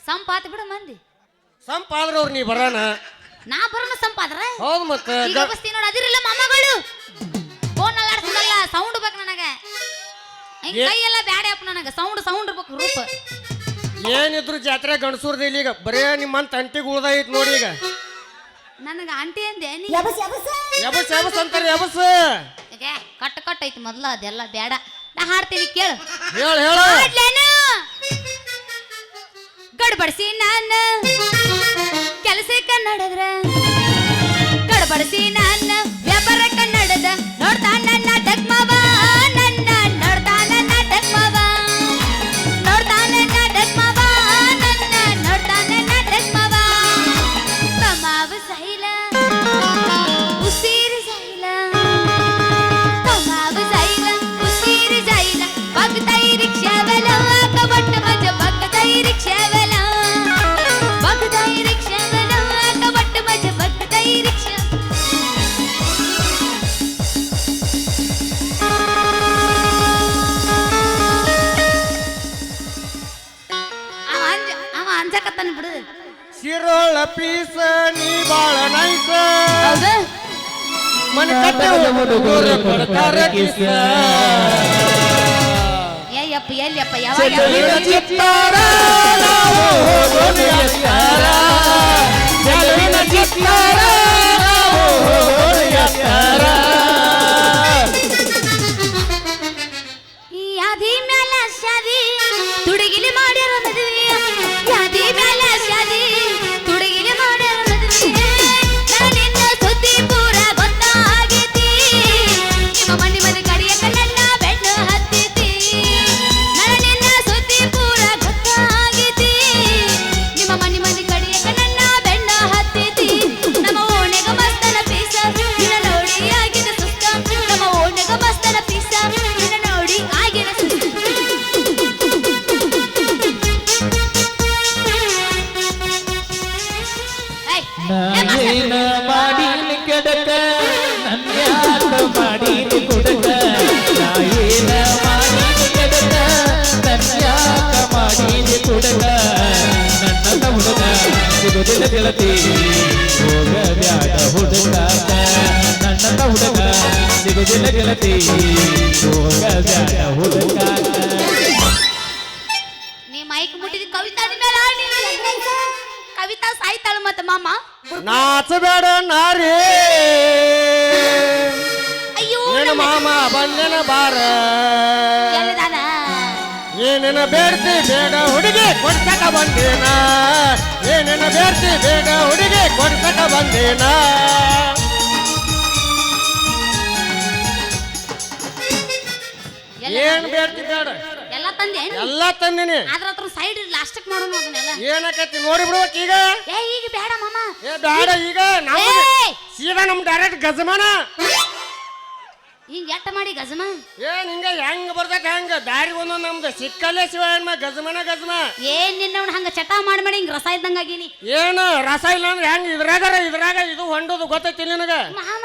ಸಂಪಾತ ಬಿಡು ಮಂದಿ. ಸಂಪಾದ್ರವ್ರು ನೀ ಬರೋಣ ನಾ ಬರೋಣ ಸಂಪಾದ್ರ? ಹೌದು ಮತ್ತ ಈಗ ಬಸ್ತಿ ನೋಡು ಅದಿರಲ್ಲ ಮಾಮಗಳು ಫೋನ್ ಅಲ್ಲಾಡ್ಸಲ್ಲ ಸೌಂಡ್ ಬೇಕು ನನಗೆ. ಹಿಂಗ್ ಏ- ಕೈ ಎಲ್ಲ ಬ್ಯಾಡ ಅಪ್ಪ ನನಗ. ಸೌಂಡ್ ಸೌಂಡ್ ಬೇಕು ರೂಪ. ಏನಿದ್ರು ಜಾತ್ರೆ ಗಣಸೂರ್ದ ಇಲ್ಲಿ ಈಗ ಬರೇ ನಿಮ್ಮಂತ ಅಂಟಿಗೆ ಉಳ್ದೈತ್ ನೋಡಿ ಈಗ. ನನಗ ಆಂಟಿ ಅಂದೆ ನೀ ಯಬಸ್ ಯಬಸ್ ಅಂತಾರೆ ಯಬಸ್ ಕಟ್ ಕಟ್ ಐತಿ ಮೊದ್ಲ ಅದೆಲ್ಲ ಬೇಡ ನಾ ಹಾಡ್ತೀನಿ ಕೇಳು. ಹೇಳ ಹೇಳ. ಹಾಡ್ಲೇನು? ಗಡ್ಬಡಿಸಿ ನಾನು. ಕೆಲಸಕ್ಕೆ ನಡೆದ್ರ ಗಡ್ಬಡಿಸಿ ನಾನು. ಪೀಸ ನೀ ಬಾಳ ನೈಸ ಮನೆ ಕಟ್ಟೆ ಹುಡುಗರು ಕೊಡ್ತಾರ ಕಿಸ ಏಯಪ್ಪ ಎಲ್ಲಿಯಪ್ಪ ಯಾವಾಗ ಚಿತ್ತಾರ ನಾವು ಹೋಗೋಣ ಚಿತ್ತಾರ ನಾವು ಹೋಗೋಣ ಎತ್ತಾರ. ನಾನೇನ ಮಾಡೀನಿ ಕೆಡಕ? ನನ್ಯಾಕ ಮಾಡೀನಿ ಕುಡಕ? ನಾಯೇನ ಮಾಡೀನಿ ಕೆಡಕ? ನನ್ಯಾಕ ಮಾಡೀನಿ ಕುಡಕ? ನನ್ನ ಹುಡುಗ ಸಿಗುದಿಲ್ಲ ಗೆಳತಿ. ಹೋಗ ಬ್ಯಾಡ ನನ್ನ ಹುಡುಗ ಸಿಗುದಿಲ್ಲ ಗೆಳತಿ. ಹೋಗ ಬ್ಯಾಡ ಹುಡುಕಾಕ ನೀ ಮೈಕ್ ಮುಟ್ಟಿದ ಕವಿತಾ ಕವಿತಾ ಸಾಯ್ತಾಳ ಮತ್ತ ಮಾಮ ನಾಚಬೇಡ ನಾರಿ ಅಯ್ಯೋ ನಿನ್ನ ಮಾಮ ಬಂದೆನ ಬಾರ ಎಲ್ಲಿದಾನ ಏನೇನ ಬೇಡ್ತಿ ಬೇಡ ಹುಡುಗಿ ಕೊಡ್ಸಕ ಬಂದೇನ ಏನೇನ ಬೇಡ್ತಿ ಬೇಡ ಹುಡುಗಿ ಕೊಡ್ಸಕ ಬಂದೇನ ಎಲ್ಲ ಏನ್ ಬೇಡ್ತಿ ಬೇಡ ಎಲ್ಲ ತಂದೆ ಎಲ್ಲ ತಂದಿನಿ. ಅದ್ರ ಹತ್ರ ಸೈಡ್ ಲಾಸ್ಟಕ್ ಮಾಡೋಣ ಅದನ್ನೆಲ್ಲ. ಏನಕೈತಿ ನೋಡಿ ಬಿಡ್ಬೇಕು ಈಗ. ಏ ಈಗ ಬೇಡ ಮಾಮ. ಏ ಬೇಡ ಈಗ. ನಾವು ಏಯ್! ಸೀದಾ ನಮ್ ಡೈರೆಕ್ಟ್ ಗಜಮಾನ. ಹಿಂಗ್ ಎಟ್ಟ ಮಾಡಿ ಗಜಮ? ಏನ್ ಹಿಂಗ ಹೆಂಗ್ ಬರ್ತೈತೆ ಹೆಂಗ? ಬ್ಯಾರಿ ಒಂದೊಂದ್ ನಮ್ದು ಸಿಕ್ಕಲ್ಲೇ ಶಿವ ಏನ್ಮ ಗಜಮನ ಗಜಮ. ಏನ್ ನಿನ್ನವನ್ ಹಂಗ ಚಟ ಮಾಡಿ ಮಾಡಿ ಹಿಂಗ್ ರಸ ಇದ್ದಂಗ ಆಗೀನಿ? ಏನು ರಸ ಇಲ್ಲ ಅಂದ್ರೆ ಹೆಂಗ್? ಇದ್ರಾಗರ ಇದ್ರಾಗ ಇದು ಹೊಂಡೋದು ಗೊತ್ತೈತಿ ನಿನಗ? ಮಾಮ.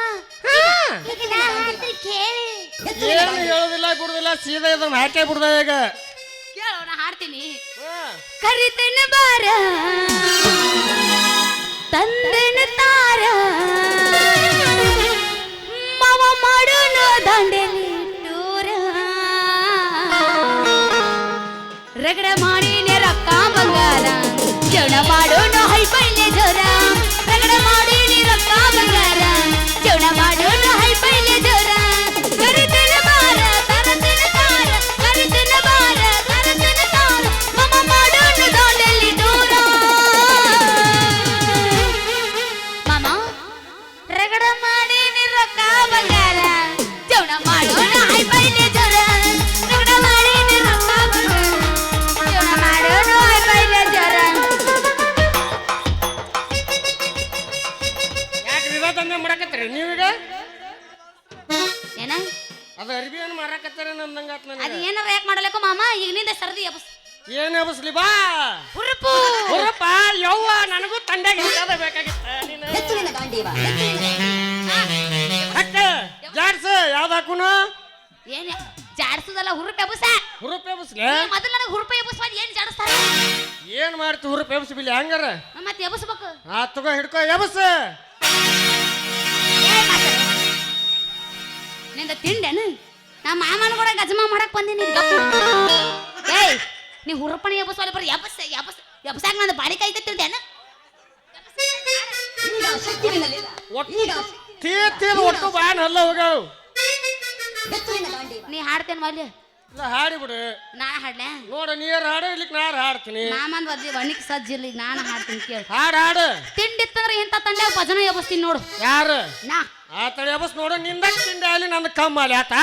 ಈಗ ಕೇಳಿ. ಏನು ಹೇಳೋದಿಲ್ಲ ಬಿಡುದಿಲ್ಲ ಸೀದಾ ಇದನ್ನ ಹಾಕೇ ಬಿಡ್ದ ಈಗ. ಕೇಳೋಣ ಹಾಡ್ತೀನಿ. ಕರಿತನ ಬಾರ ತಂದನ ತಾರ ಮಾವ ಮಾಡೋಣ ದಂಡೆಲಿ ಟೂರ ರಗಡ ಮಾಡಿ ರೊಕ್ಕ ಬಂಗಾರ ಜವನ ಮಾಡೋಣ ಹೈಪೈಲೆ ಜೋರ. ರಗಡ ಮಾಡಿ ರೊಕ್ಕ ಬಂಗಾರ ಜವನ ಮಾಡೋಣ ಹೈಪೈಲೆ ಅರ್ಬಿ ಏನು ಮಾರಾಕತ್ತೀರ ನಂದಂಗ ಅದು ಏನಾರ ಯಾಕೆ ಮಾಡಲಕ್ಕ ಮಾಮ ಈಗಿನಿಂದ ಸರ್ದಿ ಎಬಸ್. ಏನ್ ಎಬಸ್ಲಿ ಬಾ. ಹುರುಪು. ಹುರಪ್ಪ ಯವ್ವ ನನಗೂ ತಂಡೆ ಇಂಥದ ಬೇಕಾಗಿತ್ತ. ನೀನು. ಅಕ್ಕ ಜಾಡ್ಸ ಯಾವ್ದು ಹಾಕುನು? ಏನ್ ಜಾಡ್ಸುದಲ್ಲ ಹುರುಪ ಎಬಸ? ಹುರುಪ್ ಎಬ್ಸ್ಲೆ ಮೊದಲು ನನಗೆ ಹುರುಪ ಎಬಸ್ವಾದ ಏನ್ ಜಾಡಿಸ್ತಾರ ಏನ್ ಮಾಡ್ತಿ ಹುರುಪ್ ಎಬಸ್ ಬಿಲ್ಲಿ ಹಂಗಾರ? ಮತ್ತೆ ಎಬಸ್ಬೇಕು. ಆ ತಗೋ ಹಿಡ್ಕೋ ಎಬ್ಸ್. ನಿಂದ ತಿಂಡೇನು ನಮ್ಮ ಮಾಮನ ಕೂಡ ಗಜಮ ಮಾಡಕ್ ಬಂದೀನಿ. ಏಯ್ ನೀ ಹುರುಪಣಿ ಅಲ್ಲಿ ಬರ್ರಿ. ಎಬಸ್ ಎಬಸ್ ಎಬ್ಬಸಾಗ ನನ್ನ ಬಾಡಿ ಕೈ ತೀಲ್ ಒಟ್ಟು ಬಾನ್ ಹಲ್ಲ ಹೋಗ್ಯಾಳು ನೀ ಹಾಡ್ತೇನೆ ಮಲ್ಲಿ ಹಾಡಿ ಬಿಡು. ನಾ ಹಾಡ್ಲೆ? ನೋಡ ನೀರ್ ಹಾಡು ಇಲ್ಲಿಕ್ ನಾರ್ ಹಾಡ್ತೀನಿ. ಮಾಮನ್ ಬದ್ಲಿ ಒಣಿಕ್ ಸಜ್ಜಿಲ್ಲ ನಾನು ಹಾಡ್ತೀನಿ ಕೇಳಿ. ಹಾಡ್ ಹಾಡು. ತಿಂಡಿತ್ತಂದ್ರೆ ಇಂಥ ತಂದೆ ಭಜನ ಎಬಸ್ತಿ ನೋಡು. ಯಾರು? ನಾ. ಆ ತಳಿ ಎಬಸ್ ನೋಡು ನಿಂದ ತಿಂಡಿ ಅಲ್ಲಿ ನನ್ನ ಕಮ್ಮ ಅಲ್ಲಿ ಆತ?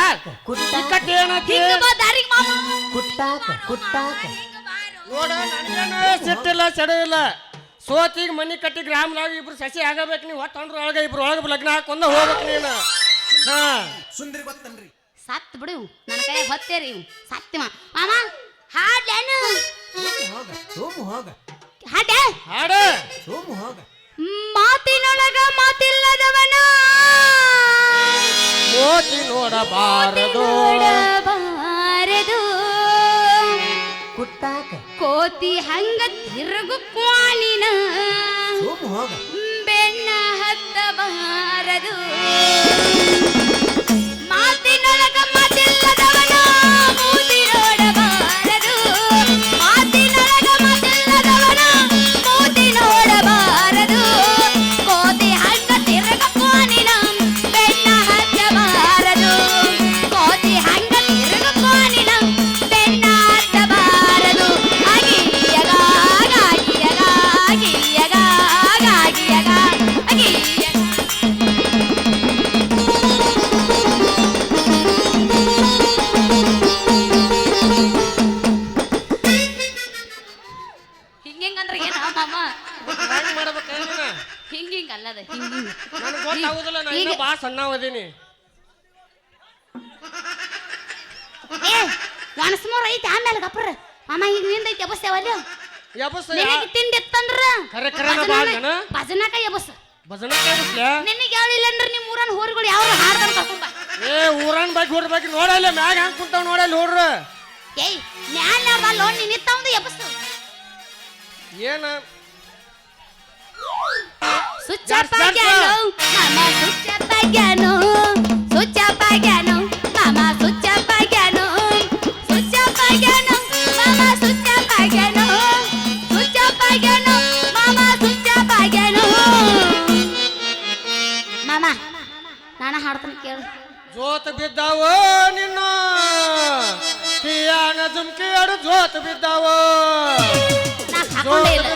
ಇಕ್ಕಟ್ ಏನೈತಿ ಹಿಂಗ ಬಾ ದಾರಿಗೆ ಮಾಮ ಕುಟ್ಟಾಕ ಕುಟ್ಟಾಕ. ನೋಡ ನನಗೇನು ಸಿಟ್ಟಿಲ್ಲ ಸೆಡ ಸೋತಿಗೆ ಮನಿ ಕಟ್ಟಿ ಗ್ರಾಮದಾಗ ಇಬ್ರು ಸಸಿ ಆಗಬೇಕು ನೀವು ಒಟ್ಟು ಒಳಗ ಇಬ್ರು ಒಳಗ ಲಗ್ನ ಹಾಕೊಂಡ ಹೋಗಬೇಕು ನೀನು. ಹಾ. ಸುಂದ್ರಿ ಗೊತ್ತನ್ರಿ. ಸತ್ ಬಿಡು ನನ್ನ ಕೈ ಹೊತ್ತೇರಿ ಇವ್ ಸತ್ಯಮ ಮಾಮ ಹಾಡ್ಲೇನು? ಹೋಗ ಸೋಮು ಹೋಗ. ಹಾಡೆ ಹಾಡು. ಸೋಮು ಹೋಗ. ಮಾತಿನೊಳಗ ಮಾತಿಲ್ಲದವನ. ಮೋತಿ ನೋಡಬಾರದು ನೋಡಬಾರದು ಕುಟ್ಟಾಕ. ಕೋತಿ ಹಂಗ ತಿರುಗು ಕ್ವಾಣಿನ ಹೋಗ. ಬೆನ್ನ ಹತ್ತಬಾರದು ಹಿಂಗಿಂಗಂದ್ರೆ ಏನ ಮಾಮ? ಹೆಂಗ್ ಮಾಡ್ಬೇಕು ನೀನು ಹಿಂಗಿಂಗ್ ಅಲ್ಲದ ಹಿಂಗ ನನಗೆ ಗೊತ್ತಾಗುದಿಲ್ಲ ನಾ ಇನ್ನೂ ಈಗ- ಭಾಳ ಸಣ್ಣವದೀನಿ ಏ ಒಣಸ್ಮೋರ್ ಐತಿ ಆಮೇಲೆ ಗಪ್ರ. ಮಾಮ ಈಗ ನಿಂದೈತಿ ಎಬಸ್ ನಿನಗೆ ತಿಂದಿತ್ತಂದ್ರ? ಕರೆ ಕರೆನ? ಭಜನಕ ಎಬಸ್. ಭಜನೆ ಕೇಳಿಸ್ಲೆ ನಿನಗೆ ಹೇಳಿಲ್ಲ ಅಂದ್ರೆ ನಿಮ್ಮ ಊರನ್ ಹೋರಿಗಳು ಯಾವ ಹಾಡ್ತಾರ ಕರ್ಕೊಂಡ್ ಬಾ ಏ ಊರನ್ ಬಗ್ಗೆ ಹೊಡ್ಬೇಕು ನೋಡಲ್ಲ ಮ್ಯಾಗ ಹಂಗ್ ಕುಂತಾವ್ ನೋಡಲ್ಲ ನೋಡ್ರ. ಏಯ್ ನ್ಯಾಯ ನಿನ್ನಿತ್ತಂದು ಎಬಸ್ ಏನ ಸುಚ್ಚ ಜಾಡ್ಸ್, ಜಾಡ್ಸ್. ಪಾಗ್ಯಾನು ಮಾಮ ಸುಚ್ಚ ಪಾಗ್ಯಾನು ಸುಚ್ಚ ಪಾಗ್ಯಾನು ಮಾಮ ಸುಚ್ಚ ಪಾಗ್ಯಾನು ಸುಚ್ಚ ಪಾಗ್ಯಾನು ಮಾಮ ಸುಚ್ಚ ಪಾಗ್ಯಾನು ಸುಚ್ಚ ಪಾಗ್ಯಾನು ಮಾಮ ಸುಚ್ಚ ಪಾಗ್ಯಾನು ಮಾಮ ನಾನ ಹಾಡ್ತಾನೆ ಕೇಳು ಜೋತ್ ಬಿದ್ದಾವ ನಿನ್ನ ಕಿಯಾನ ಜುಮ್ಕಿ ಅಡು ಜೋತ್ ಬಿದ್ದಾವ ನಾ ಹಾಕೊಂಡೇ ಇಲ್ಲ.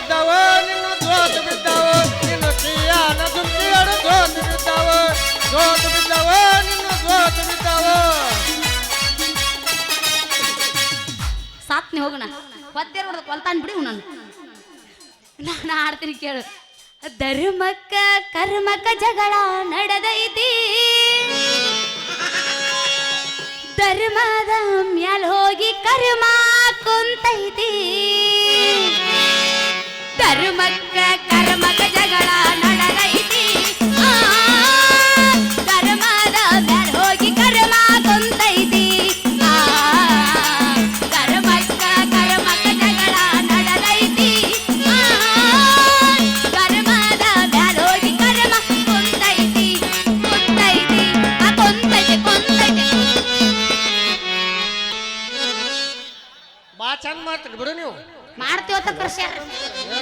ಸಾತ್ನಿ ಹೋಗೋಣ. ಹೊಡೆದು ಕೊಲ್ತಾನ್ ಬಿಡಿ ನಾನು ನಾನು ಹಾಡ್ತೀನಿ ಕೇಳು. ಧರ್ಮಕ್ಕ ಕರ್ಮಕ ಜಗಳ ನಡೆದೈತಿ. ಧರ್ಮದ ಮ್ಯಾಲ ಹೋಗಿ ಕರ್ಮ ಕುಂತೈತಿ. ಚಂದ ಮಾಡ್ತೀರಿ ಬಿಡು ನೀವು. ಮಾಡ್ತೀವತ್ತ ಕೃಷ್ಣ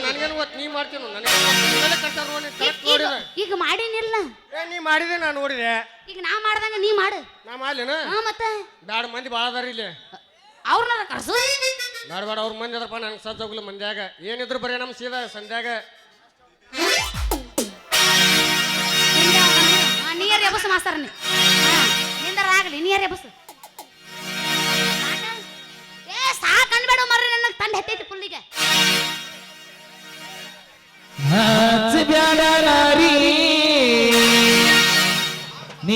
ನನಗೇನು ಗೊತ್ತು ನೀ ಮಾಡ್ತೀನಿ ನನಗೆ ಕರ್ತಾರ ನೋಡಿ ಕರೆಕ್ಟ್ ಈಗ ಈಗ ಮಾಡಿನಿಲ್ಲ. ಏ ನೀ ಮಾಡಿದೆ ನಾನು ನೋಡಿದೆ. ಈಗ ನಾ ಮಾಡ್ದಂಗ ನೀ ಮಾಡು. ನಾ ಮಾಡ್ಲೇನ? ಹಾ ಮತ್ತೆ? ಬ್ಯಾಡ ಮಂದಿ ಭಾಳ ಅದಾರ ಇಲ್ಲಿ. ಅವ್ರನ್ನ ಕರ್ಸು. ಬೇಡ ಬೇಡ ಅವ್ರ ಮಂದಿ ಅದ್ರಪ್ಪ ನಂಗೆ ಸಜ್ಜೋಗ್ಲಿ ಮಂದ್ಯಾಗ. ಏನಿದ್ರು ಬರೀ ನಮ್ಮ ಸೀದಾ ಸಂಧ್ಯಾಗ ನೀರ್ ಎಬಸ್ ಮಾಸ್ತಾರ ನೀ. ಹಾ, ನಿಂದರ ಆಗಲಿ ನಿಯರ್ ಎಬಸ್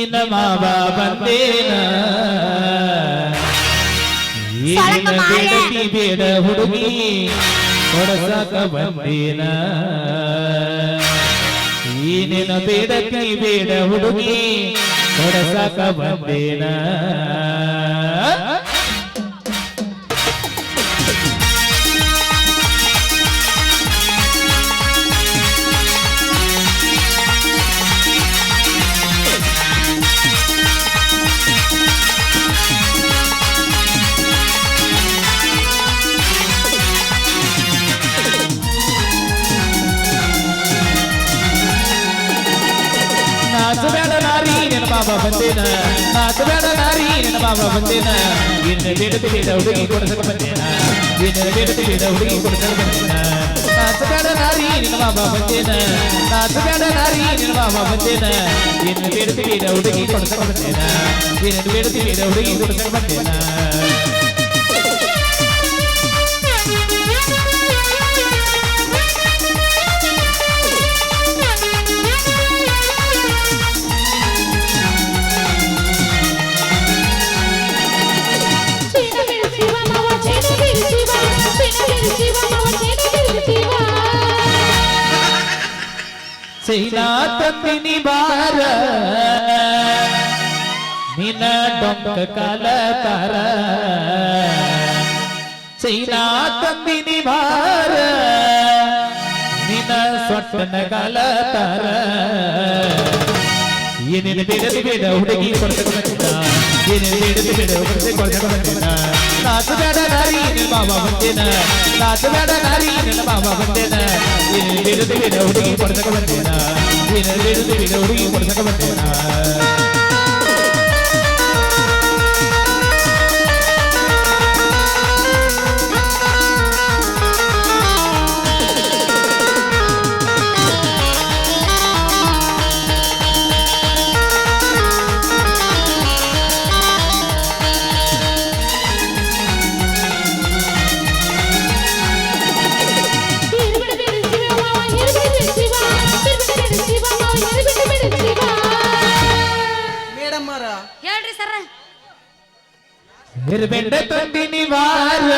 ನಿನ್ನ ಮಾವ ಬಂದೇನ ಏನ. ಬೇಡತಿ ಬೇಡ ಹುಡುಗಿ ಕೊಡಸಾಕ ಬಂದೇನ. ಏನೇನ ಬೇಡ ಕೈ ಬೇಡ ಹುಡುಗಿ ಕೊಡಸಾಕ ಬಂದೇನ. ನಾಚು ಬೇಡ ನಾರಿ ನಿನ್ನ ಬಾಬಾ ಬಂದೇನ. ನಾಚು ಬೇಡ ನಾರಿ ನಿನ್ನ ಬಾಬಾ ಬಂದೇನ. ಇನ್ನ ಬೇಡತಿ ಬೇಡ ಹುಡುಗಿ ಕೊಡಸಕ ಬಂದೇನ. ಇನ್ನ ಬೇಡತಿ ಬೇಡ ಹುಡುಗಿ ಕೊಡಸಕ ಬಂದೇನ. ನಾಚು ಬೇಡ ನಾರಿ ನಿನ್ನ ಬಾಬಾ ಬಂದೇನ. ನಾಚು ಬೇಡ ನಾರಿ ನಿನ್ನ ಬಾಬಾ ಬಂದೇನ. ಕೊಡಸಕ ಬಂದೇನ ಬಂದೇನ. ಸೀನಾ ತಂದಿನಿ ಬಾರ ನಿನ ಡೊಂಕ ಕಲಕಾರ ಸೀನಾ ತಂದಿನಿ ಬಾರ ನಿನ ಸೊಟ್ಟನ ಕಲಕಾರ ಏನೇನು ಬೇಡದು ಬೇಡ ಹುಡುಗಿ ಕೊಡ್ತಕ್ಕ ಬಂದಿನ ಏನೇನು ಬೇಡದು ಬೇಡ ಹುಡುಗಿ ಕೊಡ್ತಕ್ಕ ಬಂದಿನ ನಾಚು ಬೇಡ ನಾರಿ ನಿನ್ನ ಬಾಬಾ ಬಂದೇನ ನಾಚು ಬೇಡ ನಾರಿ ನಿನ್ನ ಬಾಬಾ ಬಂದೇನ ಏನೇನು ಬೇಡದು ಬೇಡ ಹುಡುಗಿ ಕೊಡ್ತಕ್ಕ ಬಂದೇನ ಏನೇನು ಬೇಡದು ಬೇಡ ಹುಡುಗಿ ಕೊಡ್ತಕ್ಕ ಬಂದೇನ ತಂದಿನಿ ಬಾರ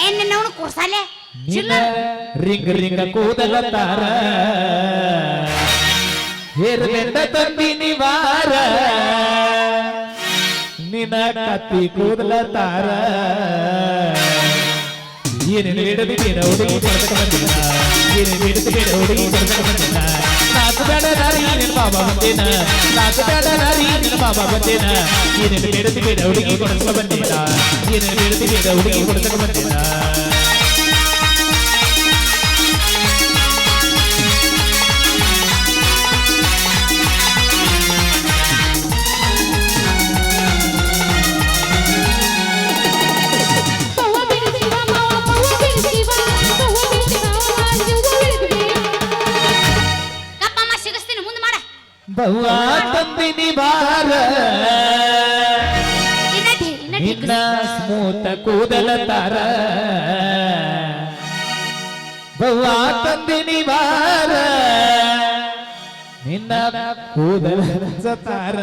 ಏನ್ ನಿನ್ನವನು ಕುರ್ಸಾಲೆ? ನಿನ್ನ ರಿಂಗ್ ರಿಂಗ ಕೂದಲ ತಾರ. ನಿರ್ಬೆಂಡ ತಂದಿನಿ ನಿವಾರ. ನಿನ್ನ ಕತ್ತಿ ಕೂದಲ ತಾರ. ಏನೇನು ಬೇಡದಿ ಬೇಡ, ಹುಡುಗಿ ಕೊಡ್ತಕ ಬಂದಿಲ್ಲ. ಏನೇನು ಬೇಡದಿ ಬೇಡ, ಹುಡುಗಿ ಕೊಡ್ತಕ ಬಂದಿಲ್ಲ. ನಾಚು ಬೇಡ ನಾರಿ ನಿನ್ನ ಬಾಬಾ ಬಂದೇನ ನಾಚು ಬೇಡ ನಾರಿ ನಿನ್ನ ಬಾಬಾ ಬಂದೇನ ಏನೇನು ಬೇಡದಿ ಬೇಡ, ಹುಡುಗಿ ಕೊಡ್ತಕ ಬಂದಿಲ್ಲ. ಏನೇನು ಬೇಡದಿ ಬೇಡ, ಹುಡುಗಿ ಕೊಡ್ತಕ ಬಂದಿನ ಬಹುವ ತಂದಿನಿ ಬಾರ ಇನ್ನಟಿ ಇನ್ನಟಿ ನಿನ್ನ ಸ್ಮೂತ ಕೂದಲ ತಾರ ಬಹುವ ತಂದಿನಿ ಬಾರ ನಿನ್ನ ಕೂದಲ ತಾರ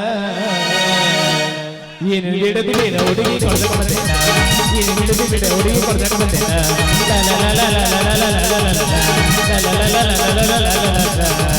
ಏನು ಹಿಡಿದು ಬೇಡ ಹುಡುಗಿ ಕೊಡ್ದಕ್ಕೆ ಬಂದೇನ ಏನು ಹಿಡಿದು ಬೇಡ ಹುಡುಗಿ ಕೊಡ್ದಕ್ಕೆ ಬಂದೇನ ಲ ಲ ಲ ಲ ಲ ಲ ಲ ಲ ಲ ಲ ಲ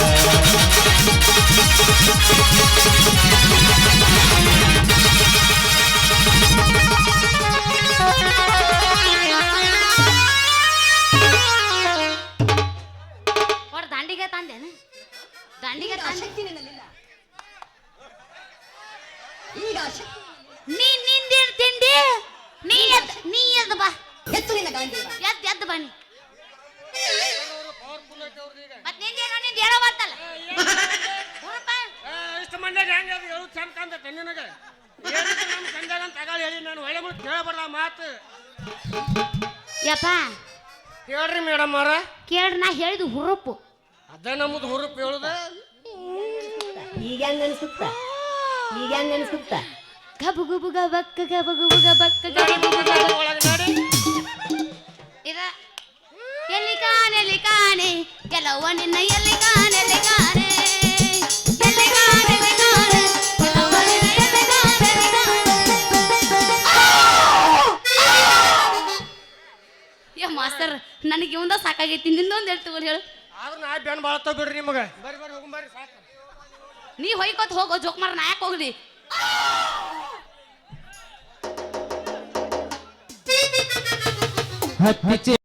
ಚಂದ ಕಾಣ್ತೈತೆ ನಿನಗೆ. ಏನಿತ್ತು ನಮ್ಮ ಸಂಜಾಗ ಅಂತ ತಗೊಳ್ಳಿ ಹೇಳಿ ನಾನು ಒಳ್ಳೆ ಮುಂದೆ ಕೇಳಬಾರ್ದ ಮಾತು. ಯಪ್ಪ. ಹೇಳ್ರಿ ಮೇಡಮ್ ಅವ್ರ. ಕೇಳ್ರಿ ನಾ ಹೇಳಿದ ಹುರುಪು. ಅದ ನಮ್ಮದು ಹುರುಪು ಹೇಳುದ. ಈಗ ಹೆಂಗ ಅನ್ಸುತ್ತ? ಈಗ ಹೆಂಗ ಅನ್ಸುತ್ತ? ಗಬು ಗುಬು ಗಬಕ್ಕ ಗಬು ಗುಬು ಗಬಕ್ಕ ಗಬು ಗುಬು ಗಬ ಒಳಗೆ ನೋಡಿ. ಇದ ಎಲ್ಲಿ ಕಾಣೆ ಎಲ್ಲಿ ಕಾಣೆ? ಕೆಲವ ನಿನ್ನ ಎಲ್ಲಿ ಕಾಣೆ ಎಲ್ಲಿ ಕಾಣೆ? ನನಗೆ ಇವಂದ ಸಾಕಾಗೈತಿ ನಿಂದೊಂದು ಹೇಳು ಆದ್ರ ನಾ ಬೆನ್ ಬಾಳತ್ತಾವ ಬಿಡ್ರಿ ನಿಮಗೆ. ಬರ್ರಿ ಬರ್ರಿ ಹೋಗುಂ ಬರ್ರಿ ಸಾಕು. ನೀ ಹೊಯ್ಕೊತ್ ಹೋಗೋ ಜೋಕ್ಮಾರ ನಾ ಯಾಕೆ ಹೋಗ್ಲಿ? ಹತ್ತಿ